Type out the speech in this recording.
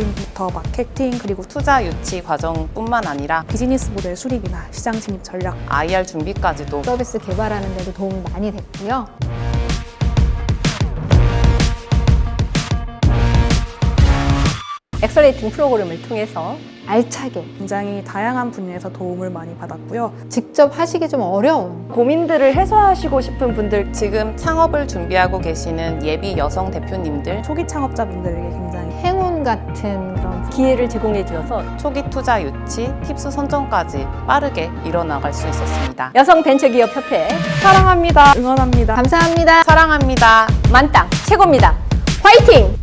부터 마케팅 그리고 투자 유치 과정뿐만 아니라 비즈니스 모델 수립이나 시장 진입 전략 IR 준비까지도 서비스 개발하는 데도 도움이 많이 됐고요. 엑셀레이팅 프로그램을 통해서 알차게 굉장히 다양한 분야에서 도움을 많이 받았고요. 직접 하시기 좀 어려운 고민들을 해소하시고 싶은 분들 지금 창업을 준비하고 계시는 예비 여성 대표님들 초기 창업자분들에게 굉장히 행운 같은 그런 기회를 제공해 주셔서 초기 투자 유치, 팁스 선정까지 빠르게 이뤄나갈 수 있었습니다. 여성 벤처기업 협회 사랑합니다. 응원합니다. 감사합니다. 사랑합니다. 만땅 최고입니다. 화이팅!